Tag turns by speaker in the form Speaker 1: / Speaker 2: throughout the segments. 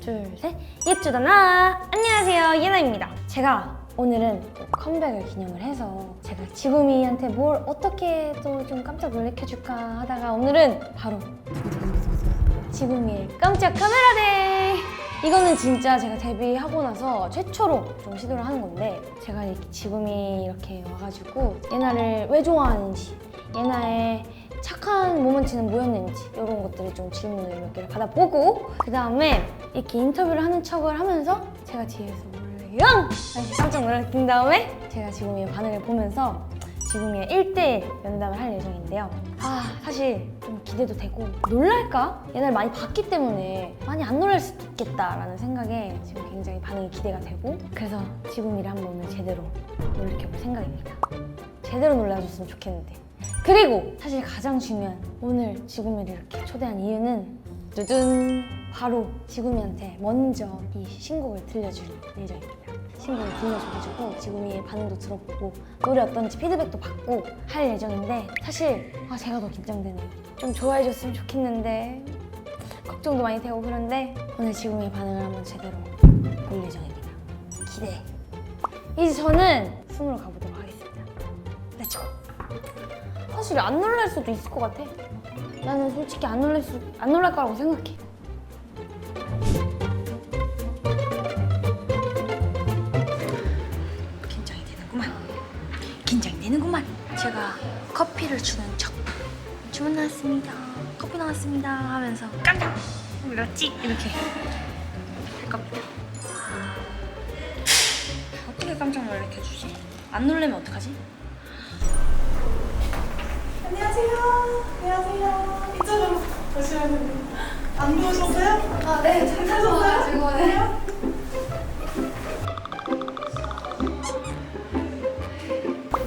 Speaker 1: 둘, 셋. 예쭈다나! 안녕하세요, 예나입니다. 제가 오늘은 또 컴백을 기념을 해서 제가 지구미한테 뭘 어떻게 또 좀 깜짝 놀래켜줄까 하다가 오늘은 바로 지구미의 깜짝 카메라 데이! 이거는 진짜 제가 데뷔하고 나서 최초로 좀 시도를 하는 건데 제가 이렇게 지금이 이렇게 와가지고 예나를 왜 좋아하는지 예나의 착한 모먼트는 뭐였는지 이런 것들을 좀 질문을 몇 개를 받아보고 그 다음에 이렇게 인터뷰를 하는 척을 하면서 제가 뒤에서 몰래 영! 이렇게 깜짝 놀라킨 다음에 제가 지금의 반응을 보면서 지금의 1대1 면담을 할 예정인데요. 아, 사실 좀 기대도 되고 놀랄까? 옛날 많이 봤기 때문에 많이 안 놀랄 수도 있겠다라는 생각에 지금 굉장히 반응이 기대가 되고 그래서 지금이를 한번 오늘 제대로 놀래켜볼 생각입니다. 제대로 놀라줬으면 좋겠는데. 그리고 사실 가장 중요한 오늘 지구미를 이렇게 초대한 이유는 두둔 바로 지구미한테 먼저 이 신곡을 들려줄 예정입니다. 신곡을 들려줘가지고 지구미의 반응도 들어보고 노래 어떤지 피드백도 받고 할 예정인데 사실 아 제가 더 긴장되네요. 좀 좋아해줬으면 좋겠는데 걱정도 많이 되고 그런데 오늘 지구미의 반응을 한번 제대로 볼 예정입니다. 기대. 이제 저는 숨으로 가보도록. 사실 안 놀랄 수도 있을 것 같아. 나는 솔직히 안 놀랄 수, 안 놀랄 거라고 생각해. 긴장이 되는구만. 긴장이 되는구만. 제가 커피를 주는 척. 주문 나왔습니다. 커피 나왔습니다. 하면서 깜짝 놀랐지? 이렇게 할 겁니다. 어떻게 깜짝 놀래켜 주지? 안 놀래면 어떡하지?
Speaker 2: 안녕하세요. 안녕하세요. 이쪽으로 보시면 됩니다. 안 누우셨어요?
Speaker 3: 아, 네, 잘 찾아와가지고, 네.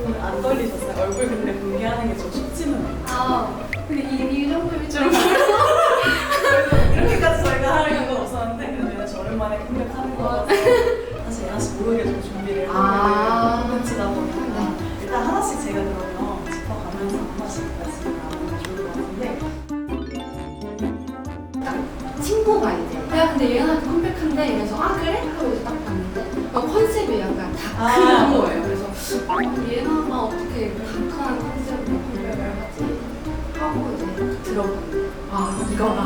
Speaker 2: 오늘 안 떨리셨어요? 얼굴 근데 공개하는 게 좀 쉽지는 않아요.
Speaker 3: 아, 근데 이, 이 정도일 줄은
Speaker 2: 이렇게까지 저희가 하는 건 없었는데 그래도 저 오랜만에 컴백하는 거라서 사실 예나 씨 모르게 좀
Speaker 3: 아. 다크한 거예요. 그래서, 어, 얘나가 어떻게 다크한 컨셉으로 컴백을 하지? 하고 이제 들어보는 아, 이거다.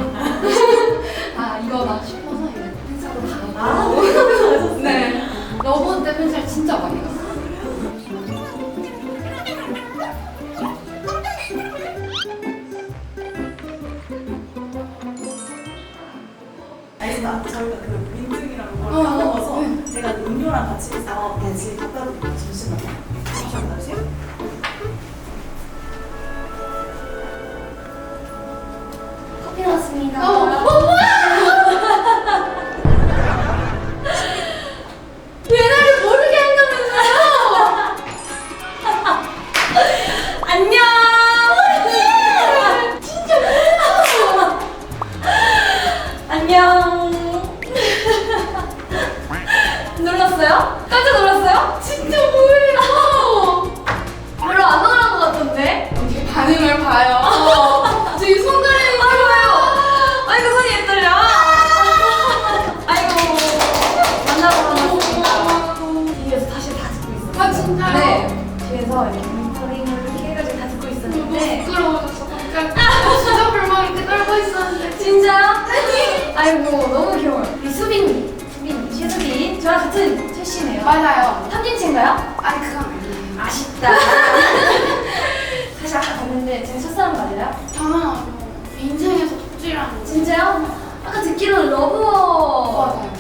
Speaker 3: 아, 이거다 싶어서 이제 팬사로 가고.
Speaker 2: 아?
Speaker 3: 네. 러브 때 팬사를 진짜 많이 갔어요.
Speaker 2: 알겠습니다. 저희가 그 민증이랑 걸
Speaker 3: 어,
Speaker 2: 까먹어서
Speaker 3: 네.
Speaker 2: 음료랑 같이 해서 같이 드릴게요. 잠시만요. 잠시만요.
Speaker 1: 커피 나왔습니다.
Speaker 3: 어, 어, 뭐야! 왜 나를 모르게 한다면서요!
Speaker 1: 안녕!
Speaker 3: 진짜 뭐야!
Speaker 1: 안녕! 저랑 같은 출신이에요.
Speaker 3: 맞아요.
Speaker 1: 삼진친가요?
Speaker 3: 아니, 그건 아니에요.
Speaker 1: 아쉽다. 사실 아까 봤는데 제 첫사랑 맞아요?
Speaker 3: 당연하죠. 인생에서 덕질하는 거.
Speaker 1: 진짜요? 아까 듣기로는
Speaker 3: 맞아요.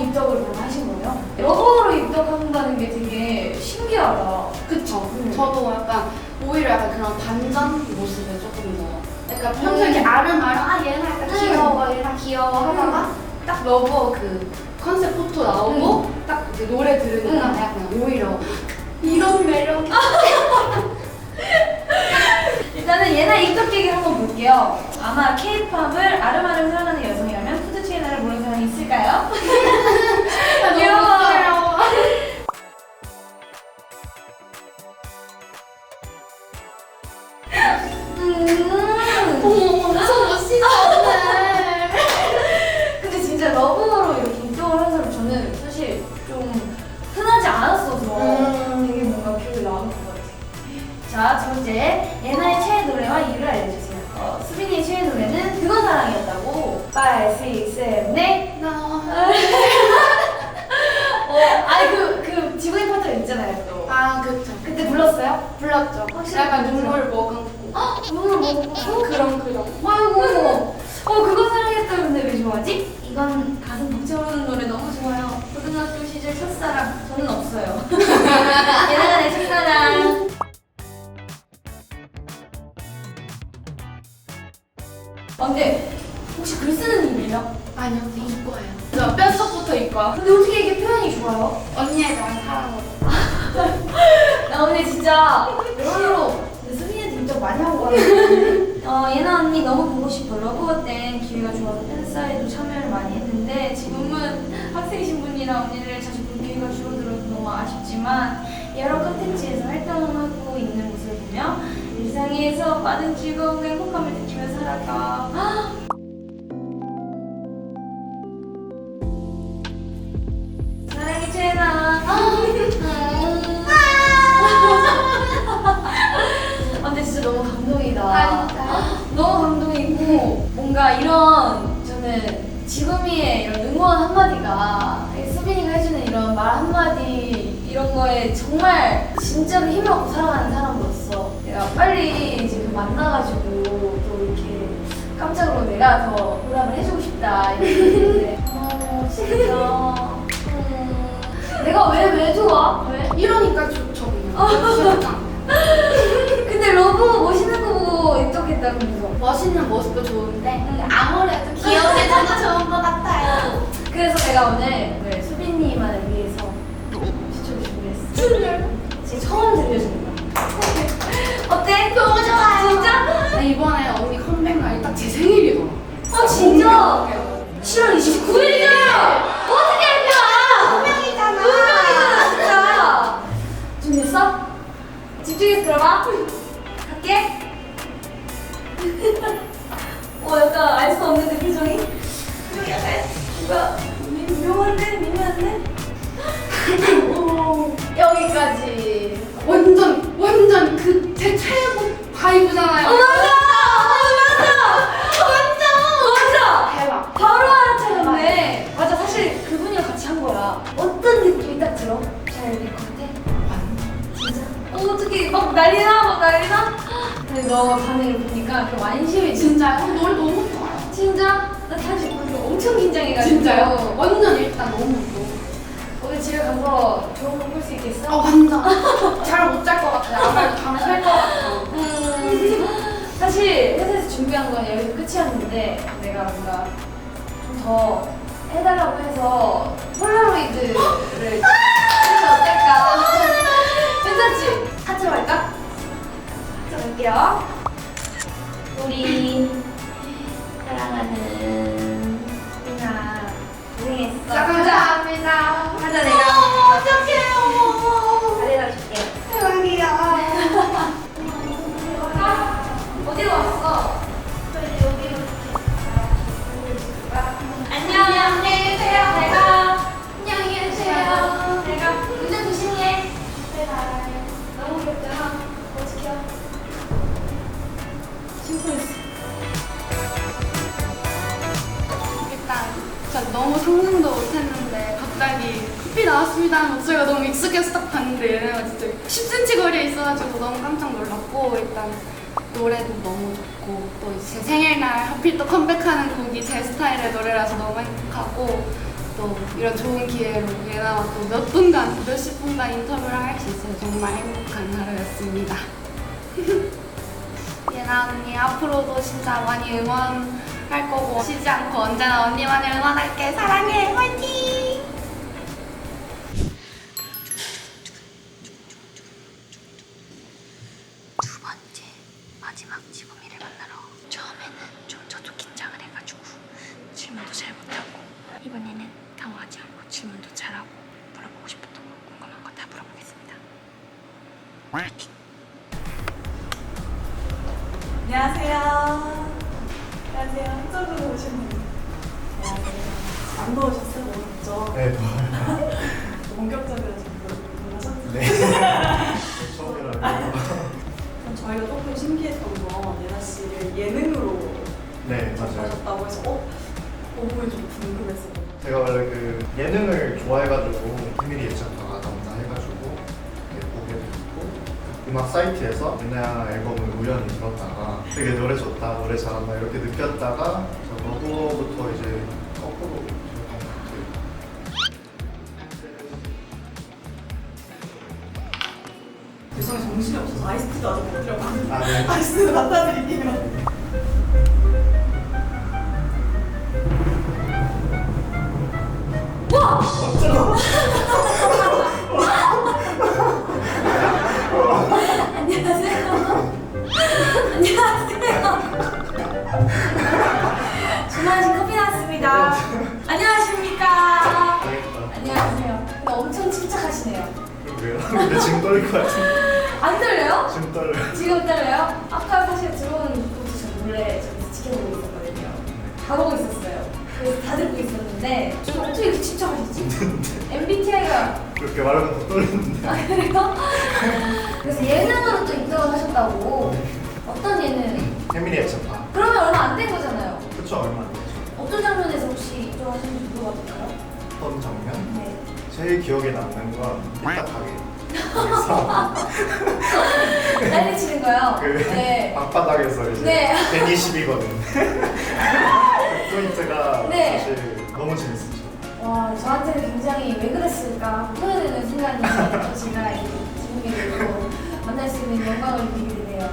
Speaker 1: 입덕을 그럼 하신 거예요? 러브어로 입덕한다는 게 되게 신기하다.
Speaker 3: 그쵸.
Speaker 1: 음.
Speaker 3: 저도 약간 오히려 약간 그런 반전 모습을 조금 더. 약간 평소에 이렇게 아름아름, 아, 얘는 약간
Speaker 1: 음.
Speaker 3: 귀여워, 얘는 귀여워 하다가 딱 러버 그 컨셉 포토 나오고 딱 이제 노래 들으니까
Speaker 1: 음.
Speaker 3: 약간 오히려 이런 매력이.
Speaker 1: 일단은 예나 입덕 얘기 한번 볼게요. 아마 케이팝을 아름아름 사랑하는 여성이라면 푸드추 예나를 모르는 사람이 있을까요? 귀여워. 음.
Speaker 3: 어머, 멋있어.
Speaker 1: 근데 진짜 자, 첫 번째, 예나의 최애 노래와 이유를 알려 근데
Speaker 3: 이과예요. 저 뼛속부터 이과.
Speaker 1: 근데 어떻게 이게 표현이 좋아요?
Speaker 3: 언니에 대한 사랑으로.
Speaker 1: 나 언니 진짜 수빈이한테 인정 많이 하고 가는데 어, 예나 언니 너무 보고 싶어 러브어 땐 기회가 좋아서 팬사에도 참여를 많이 했는데 지금은 학생 신분이라 언니를 자주 볼 기회가 줄어들어서 너무 아쉽지만 여러 컨텐츠에서 활동을 하고 있는 모습을 보며 일상에서 많은 즐거움과 행복함을 느끼며 살아가 너무 감동이고 뭔가 이런 저는 지금이의 이런 응원 한마디가 수빈이가 해주는 이런 말 한마디 이런 거에 정말 진짜로 힘을 얻고 살아가는 사람으로서 내가 빨리 지금 만나가지고 또 이렇게 깜짝으로 내가 더 보답을 해주고 싶다 생각이 드는데 어 진짜 음, 내가 왜 왜 좋아? 왜?
Speaker 3: 이러니까 좋죠, 그냥.
Speaker 1: 근데 러브 멋있는 거 보고 입덕했다면서
Speaker 3: 멋있는 모습도 좋은데 아무래도 귀여운 저도 좋은 것 같아요.
Speaker 1: 그래서 제가 오늘 좋은 거 볼 수 있겠어?
Speaker 3: 어 완전 잘 못 잘 것 같아요. 아무래도 밤샐것 같아요.
Speaker 1: 음, 사실 회사에서 준비한 건 여기서 끝이었는데 내가 뭔가 좀 더 해달라고 해서 폴라로이드를 해서 어떨까? 괜찮지? 하트로 할까? 하트로 할게요. 우리 사랑하는 수빈아 고생했어.
Speaker 3: 감사합니다.
Speaker 1: 하자 내가
Speaker 3: 어떡해요.
Speaker 1: 잘해다 줄게.
Speaker 3: 대박이야.
Speaker 1: 어디로 왔어? 안녕. 안녕히 계세요. 내가
Speaker 3: 안녕히 계세요.
Speaker 1: 내가 운전 조심히 해. 너무 귀엽잖아. 어떡해. 심쿵했어.
Speaker 3: 일단 진짜 너무 상상도 못했는데 갑자기 커피 나왔습니다 하는 목소리가 너무 익숙해서 딱 봤는데 얘네가 진짜 10cm 거리에 있어가지고 너무 깜짝 놀랐고 일단 노래도 너무 좋고 또 제 생일날 하필 또 컴백하는 곡이 제 스타일의 노래라서 너무 행복하고 또 이런 좋은 기회로 얘나와 또 몇 분간 몇십 분간 인터뷰를 할 수 있어서 정말 행복한 하루였습니다. 예나 언니 앞으로도 진짜 많이 응원할 거고 쉬지 않고 언제나 언니만을 응원할게 사랑해 화이팅!
Speaker 4: 두 번째 마지막 지범이를 만나러 처음에는 좀 저도 긴장을 해가지고 질문도 잘 못하고 이번에는 당황하지 않고 질문도 잘하고 물어보고 싶었던 거 궁금한 거 다 물어보겠습니다.
Speaker 2: 안녕하세요. 안녕하세요. 한쪽으로. 안녕하세요. 안 더우셨어요? 너무 덥죠?
Speaker 5: 네, 더워요.
Speaker 2: 본격적으로 지금 하셨는데
Speaker 5: 네. 처음이라서.
Speaker 2: 그럼 저희가 조금 신기했던 건 예나 씨를 예능으로
Speaker 5: 네, 맞아요.
Speaker 2: 하셨다고 해서 어? 너무 좀 궁금했어요.
Speaker 5: 제가 원래 그 예능을 좋아해가지고 패밀리 예찬가가 나온다 해가지고 이렇게 보게 됐고 음악 사이트에서 유나 앨범을 우연히 들었다가 되게 노래 좋다, 노래 잘한다 이렇게 느꼈다가 저 너도부터 이제 거꾸로 들었던 것 같아요.
Speaker 2: 죄송해요 정신이 없어서 아이스티도 아직 못 들어봤는데
Speaker 5: 아, 네.
Speaker 2: 아이스티 갖다 드릴게요.
Speaker 1: 주문하신 커피 나왔습니다. 안녕하십니까. 안녕하세요. 근데 엄청 침착하시네요.
Speaker 5: 그러게요. 근데 지금 떨릴 것 같은데.
Speaker 1: 안 떨려요?
Speaker 5: 지금 떨려요.
Speaker 1: 지금 떨려요? 아까 사실 들어오는 것부터 저 몰래 지켜보고 있었거든요. 다 보고 있었어요. 그래서 다 듣고 있었는데 좀 어떻게 이렇게 침착하시지? MBTI가
Speaker 5: 그렇게 말하면 더 떨리는데.
Speaker 1: 아 그래요? 그래서 예능으로 또 입덕을 하셨다고 어떤 예능?
Speaker 5: 패밀리 예찬가.
Speaker 1: 그러면 얼마 안 된 거잖아요.
Speaker 5: 그쵸, 얼마 안 됐죠.
Speaker 1: 어떤 장면에서 혹시 입덕하셨는지 물어봐도 될까요?
Speaker 5: 어떤 장면?
Speaker 1: 네.
Speaker 5: 제일 기억에 남는 건 삐딱하게. 그래서
Speaker 1: 난리 치는 거요.
Speaker 5: 그
Speaker 1: 네.
Speaker 5: 앞바닥에서 이제
Speaker 1: 네.
Speaker 5: 120이거든. 그 포인트가
Speaker 1: 네.
Speaker 5: 사실
Speaker 1: 저한테는 굉장히 왜 그랬을까 후회되는 순간이 또 제가 이 지금이고 만날 수 있는 영광을 느끼게 되네요.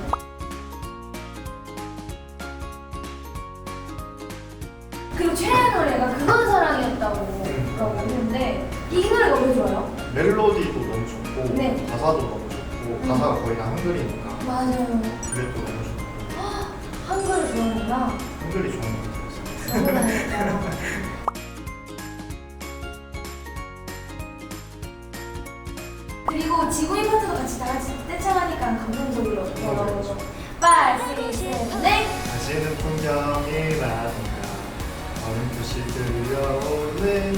Speaker 1: 그리고 최애 노래가 그건 사랑이었다고
Speaker 5: 음.
Speaker 1: 그러고 했는데 이 노래가 왜 좋아요?
Speaker 5: 멜로디도 너무 좋고
Speaker 1: 네.
Speaker 5: 가사도 너무 좋고 가사가 거의 다 한글이니까
Speaker 1: 맞아요.
Speaker 5: 또 너무 좋고
Speaker 1: 한글을 좋아하는구나.
Speaker 5: 한글이 좋은 것 같아요.
Speaker 1: 너무 다행이다. 그리고 지구인 파트도 같이 다 같이 떼창하니까 감동적으로 너무 빨리 셋넷
Speaker 5: 다시는 풍경이라든가 어느 듯이 들려오는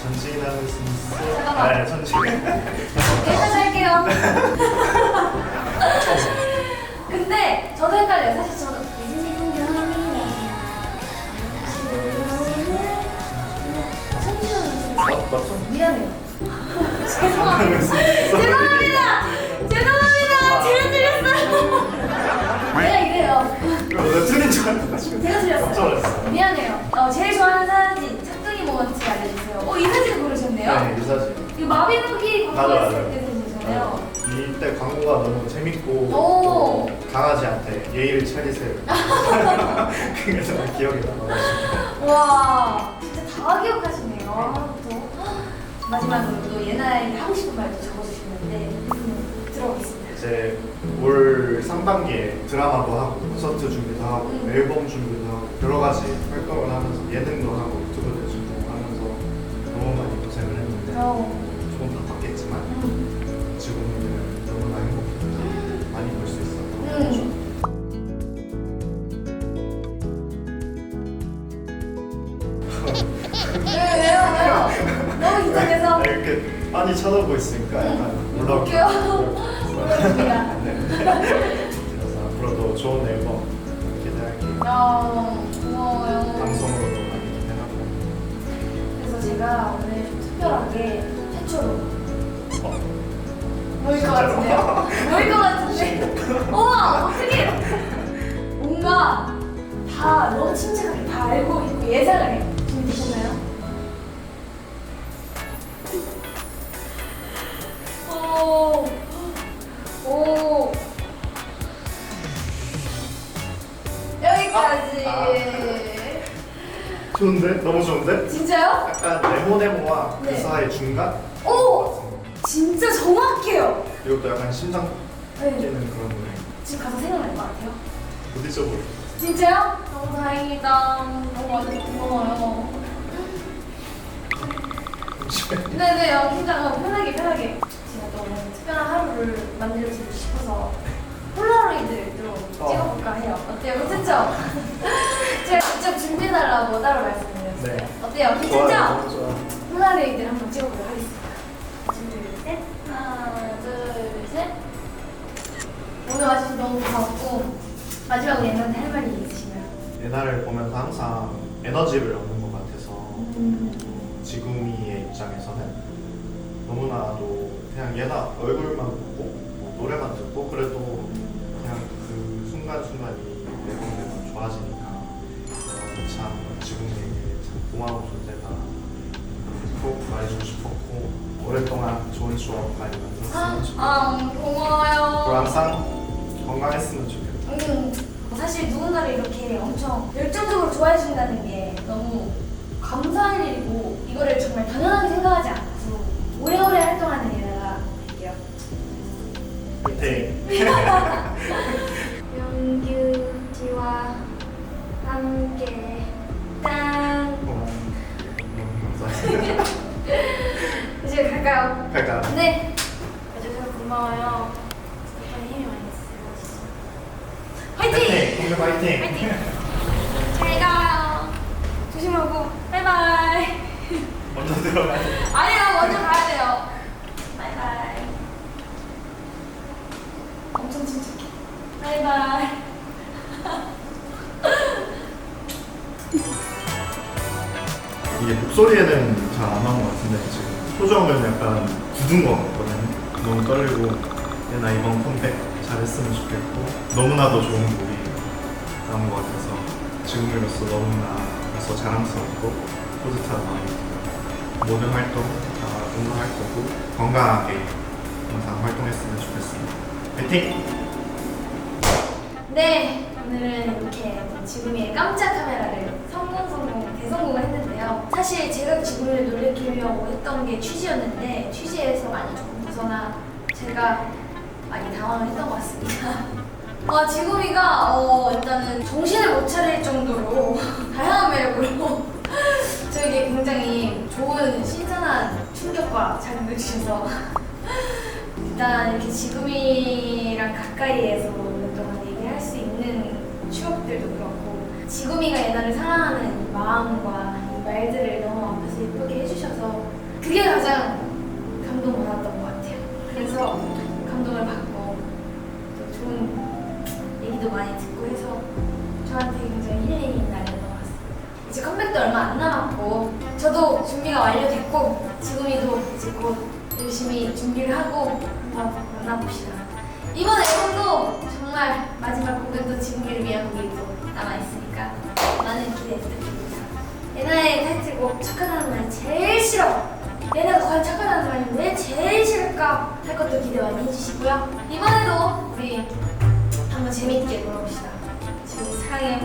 Speaker 5: 전진하는 숨소
Speaker 1: 잠깐만.
Speaker 5: 아, 전진
Speaker 1: 여기까지 할게요. 근데 저도 헷갈려요. 사실 저도 무슨
Speaker 5: 맞- 맞죠?
Speaker 1: 미안해요. 죄송합니다. 죄송합니다. 어, 이 사진 고르셨네요.
Speaker 5: 네, 이 사진
Speaker 1: 이거 마비노기
Speaker 5: 맞아,
Speaker 1: 광고했을. 때 사진이잖아요.
Speaker 5: 이때 광고가 너무 재밌고
Speaker 1: 오.
Speaker 5: 또 강아지한테 예의를 차리세요 그게 정말 기억이 나가지고
Speaker 1: 와, 진짜 다 기억하시네요. 아, 또 마지막으로 또 예나에 하고 싶은 말도 적어주셨는데 음, 들어보겠습니다.
Speaker 5: 이제 올 상반기에 드라마도 하고 콘서트 준비도 하고
Speaker 1: 음.
Speaker 5: 앨범 준비도 하고 여러 가지 활동을 하면서 예능도 하고
Speaker 1: 어,
Speaker 5: 받겠지만
Speaker 1: 음,
Speaker 5: 지금은 너무나 행복해서 많이 볼 수 있어서 너무 좋아요.
Speaker 1: 음. 왜, 왜요, 왜요? 너무 긴장해서
Speaker 5: 아, 이렇게 많이 쳐다보고 있으니까 약간 올라올게요.
Speaker 1: 올라옵니다.
Speaker 5: 네. 그래서 앞으로도 좋은 앨범 기대할게요.
Speaker 1: 어, 고마워요.
Speaker 5: 방송으로도 많이 기대하고.
Speaker 1: 그래서 제가 오늘 좀 특별하게 최초로
Speaker 5: 어,
Speaker 1: 보일 것? 같은데요? 보일 것 같은데? 우와 어떻게 뭔가 다 너무 침착하게 다 알고 있고 예상을 해요 준비되셨나요? 오, 오 여기까지
Speaker 5: 아, 좋은데? 너무 좋은데?
Speaker 1: 진짜요?
Speaker 5: 약간 네모네모와
Speaker 1: 네.
Speaker 5: 그 사이 중간?
Speaker 1: 오 진짜 정확해요
Speaker 5: 이것도 약간 심장
Speaker 1: 네.
Speaker 5: 뛰는 그런 노래.
Speaker 1: 지금 가서 생각날 것 같아요
Speaker 5: 부딪혀보려.
Speaker 1: 진짜요? 너무 다행이다. 너무 와줘서 고마워요. 네네, 어, 긴장하고 편하게 편하게. 제가 또 오늘 특별한 하루를 만들어주고 싶어서 폴라로이드를 좀
Speaker 5: 어.
Speaker 1: 찍어볼까 해요. 어때요? 괜찮죠? 제가 직접 준비해달라고 따로. 있어요.
Speaker 5: 네.
Speaker 1: 어때요? 괜찮죠? 폴라로이드를 한번 찍어보도록 하겠습니다. 둘, 셋. 하나, 둘, 셋. 오늘 와주셔서 너무 고맙고 마지막으로 얘한테 할 말이 있으시면
Speaker 5: 예나를 보면서 항상 에너지를 얻는 것 같아서
Speaker 1: 음.
Speaker 5: 지구미의 입장에서는 너무나도 그냥 예나 얼굴만 보고 뭐 노래만 듣고 그래도 그냥 그 순간순간이 고마운 존재다 꼭 말해주고 싶었고 오랫동안 좋은 추억 많이 만들었으면 좋겠고
Speaker 1: 아,
Speaker 5: 그리고
Speaker 1: 고마워요.
Speaker 5: 항상 건강했으면 좋겠다
Speaker 1: 음, 사실 누군가를 이렇게 엄청 열정적으로 좋아해 준다는 게 너무 감사할 일이고 이거를 정말 당연하게 생각하지 않고 오래오래 활동하는 얘가 될게요.
Speaker 5: 화
Speaker 1: 갈까요?
Speaker 5: 갈까요?
Speaker 1: 네. 와주셔서 고마워요. 덕분에 힘이 많이 됐어요. 화이팅!
Speaker 5: 공유 화이팅!
Speaker 1: 화이팅! 잘 가요. 조심하고 바이바이.
Speaker 5: 먼저 들어가야 돼.
Speaker 1: 아니요, 먼저 가야 돼요. 바이바이. 엄청 침착해. 바이바이.
Speaker 5: 이게 목소리에는 잘 안 나온 것 같은데 지금 표정은 약간 굳은 것 같거든요. 너무 떨리고 얘나 이번 컴백 잘했으면 좋겠고 너무나도 좋은 곡이 나온 것 같아서 지금으로서 너무나 벌써 자랑스럽고 뿌듯한 들어요. 모든 활동 다 응원할 거고 건강하게 항상 활동했으면 좋겠습니다. 화이팅!
Speaker 1: 네, 오늘은 이렇게 지금의 깜짝 카메라를 성공 성공 대성공을 했는데요. 사실 제가 지금을 놀래키려고 했던 게 취지였는데 취지에서 많이 조금 벗어나 제가 많이 당황을 했던 것 같습니다. 아, 지금이가 어, 일단은 정신을 못 차릴 정도로 다양한 매력으로 저에게 굉장히 좋은 신선한 충격과 자극을 주셔서 일단 이렇게 지금이랑 가까이에서 오랫동안 얘기할 수 있는 추억들도 그렇고 지금이가 예나를 사랑하는 마음과 이 말들을 너무 앞에서 예쁘게 해주셔서 그게 가장 감동받았던 것 같아요. 그래서 감동을 받고 또 좋은 얘기도 많이 듣고 해서 저한테 굉장히 힐링인 날이었던 것 같습니다. 이제 컴백도 얼마 안 남았고 저도 준비가 완료됐고 지금이도 이제 곧 열심히 준비를 하고 만나봅시다. 이번 앨범도 정말 마지막 곡은 또 지금이를 위한 곡이 또 남아있으니까 많은 기대 부탁드립니다. 예나의 타이틀곡 착하다는 말 제일 싫어. 예나가 과연 착하다는 왜 제일 싫을까 할 것도 기대 많이 해주시고요. 이번에도 우리 한번 재밌게 놀아봅시다. 지금 사랑해